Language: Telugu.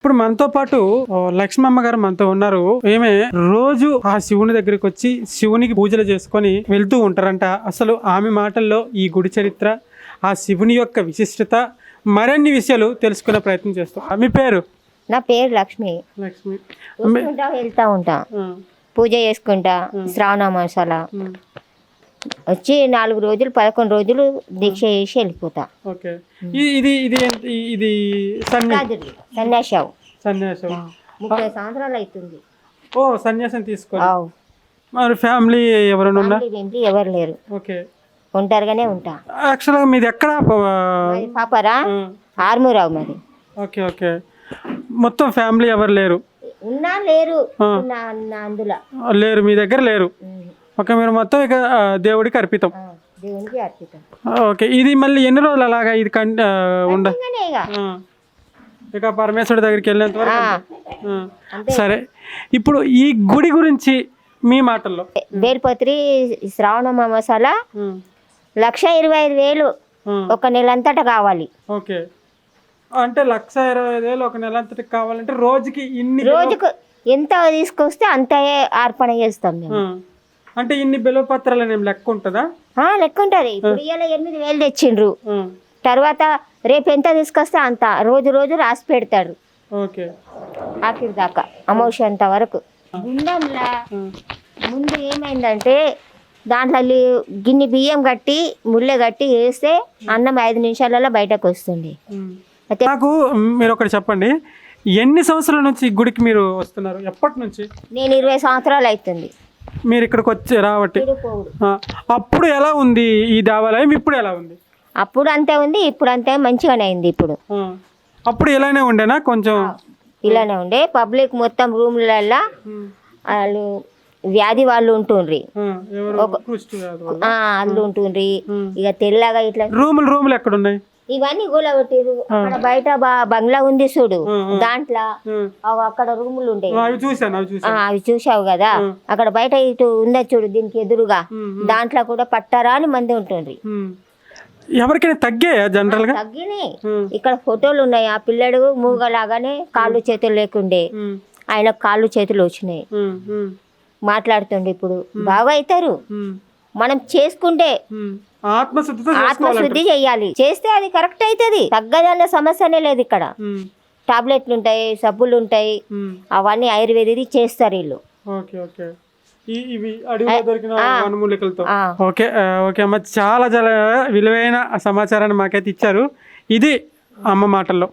ఇప్పుడు మనతో పాటు లక్ష్మమ్మ గారు మనతో ఉన్నారు. ఏమే రోజు ఆ శివుని దగ్గరికి వచ్చి శివునికి పూజలు చేసుకొని వెళ్తూ ఉంటారంట. అసలు ఆమె మాటల్లో ఈ గుడి చరిత్ర ఆ శివుని యొక్క విశిష్టత మరిన్ని విషయాలు తెలుసుకునే ప్రయత్నం చేస్తాం. మీ పేరు? నా పేరు లక్ష్మి. లక్ష్మి. వెళ్తా ఉంటా. పూజ చేసుకుంటా శ్రావణ మాసాల. వచ్చి నాలుగు రోజులు పదకొండు రోజులు దీక్ష చేసి వెళ్ళిపోతా. ఇది ఇది? ఇది సన్యా సన్యాసావు సన్యాసం ముప్పై సంవత్సరాలు అవుతుంది. ఓ సన్యాసం తీసుకొని. ఆవు మరి ఫ్యామిలీ ఎవరైనా ఉన్నా? ఎవరు లేరు. ఓకే. ఒంటరిగానే ఉంటా. యాక్చువల్గా మీది ఎక్కడ? పాపరా? ఆర్మూరావు మరి ఓకే ఓకే. మొత్తం ఫ్యామిలీ ఎవరు లేరు? ఉన్నా లేరు. అందులో. లేరు మీ దగ్గర లేరు. ఓకే మీరు మొత్తం ఇక దేవుడికి అర్పితం. దేవునికి అర్పితం. ఓకే ఇది మళ్ళీ ఎన్ని రోజులు అలాగా ఇది కం ఉండ ఇక. పరమేశ్వరుడి దగ్గరికి వెళ్ళేంత వరకు. సరే ఇప్పుడు ఈ గుడి గురించి మీ మాటల్లో. బేల్పత్రి శ్రావణ మాసాల ఉమ్, లక్ష ఇరవై ఐదు వేలు ఒక నెలంతటా కావాలి. ఓకే. అంటే లక్ష ఇరవై ఐదు వేలు ఒక నెల అంతటికి కావాలంటే రోజుకి ఇన్ని రోజుకు ఎంత తీసుకొస్తే అంత అర్పణ చేస్తాం మేము. అంటే ఇన్ని బిల్వ పత్రాలు ఏం లెక్క ఉంటుందా ఆ, లెక్క ఉంటుంది ఇప్పుడు ఇవాళ ఎనిమిది వేలు తెచ్చిండ్రు. తర్వాత రేపు ఎంత తీసుకొస్తే అంత. రోజు రోజు రాసి పెడతాడు. ఓకే. ఆఖరి దాకా. అమౌష వరకు. గుండంలా. ముందు ఏమైందంటే దాంట్లో గిన్నె బియ్యం కట్టి ముళ్ళె కట్టి వేస్తే అన్నం ఐదు నిమిషాలలో బయటకు వస్తుంది. అయితే నాకు మీరు ఒకటి చెప్పండి. ఎన్ని సంవత్సరాల నుంచి గుడికి మీరు వస్తున్నారు? ఎప్పటి నుంచి? నేను ఇరవై సంవత్సరాలు అవుతుంది. మీరు ఇక్కడికి వచ్చి ఆ, అప్పుడు ఎలా ఉంది ఈ దేవాలయం? ఇప్పుడు ఎలా ఉంది? అప్పుడు అంతే ఉంది ఇప్పుడు అంతే మంచిగానే అయింది ఇప్పుడు. అప్పుడు ఇలానే ఉండేనా? కొంచెం ఇలానే ఉండే. పబ్లిక్ మొత్తం రూమ్లల్లో వాళ్ళు వ్యాధి వాళ్ళు ఉంటుండ్రి. వాళ్ళు. ఉంటుండ్రి. ఇక తెల్లగా ఇట్లా రూములు రూములు ఎక్కడ ఉన్నాయి ఇవన్నీ గూలగొట్టిరు అక్కడ బయట బంగ్లా ఉంది చూడు. దాంట్లో అక్కడ రూములు ఉండే అవి చూసావు కదా? అక్కడ బయట ఇటు ఉందా చూడు దీనికి ఎదురుగా? దాంట్లో కూడా పట్టరాని మంది ఉమ్. ఎవరికైనా తగ్గాయా జనరల్గా తగ్గినాయి. ఇక్కడ ఫోటోలు ఉన్నాయి. ఆ పిల్లడు మూగలాగానే కాళ్ళు చేతులు లేకుండే. ఆయన కాళ్ళు చేతులు వచ్చినాయి. మాట్లాడుతుండే ఇప్పుడు. బాగా అవుతారు మనం చేసుకుంటే. ఆత్మశుద్ధితో ఆత్మశుద్ధి చెయ్యాలి చేస్తే అది కరెక్ట్ అవుతుంది తగ్గదన్న సమస్యనే లేదు ఇక్కడ. టాబ్లెట్లు ఉంటాయి సబ్బులు ఉంటాయి. అవన్నీ ఆయుర్వేదిది చేస్తారు వీళ్ళు. Okay okay. ఇవి దొరికిన. ఓకే ఓకే అమ్మ. చాలా చాలా విలువైన సమాచారాన్ని మాకైతే ఇచ్చారు. ఇది అమ్మ మాటల్లో.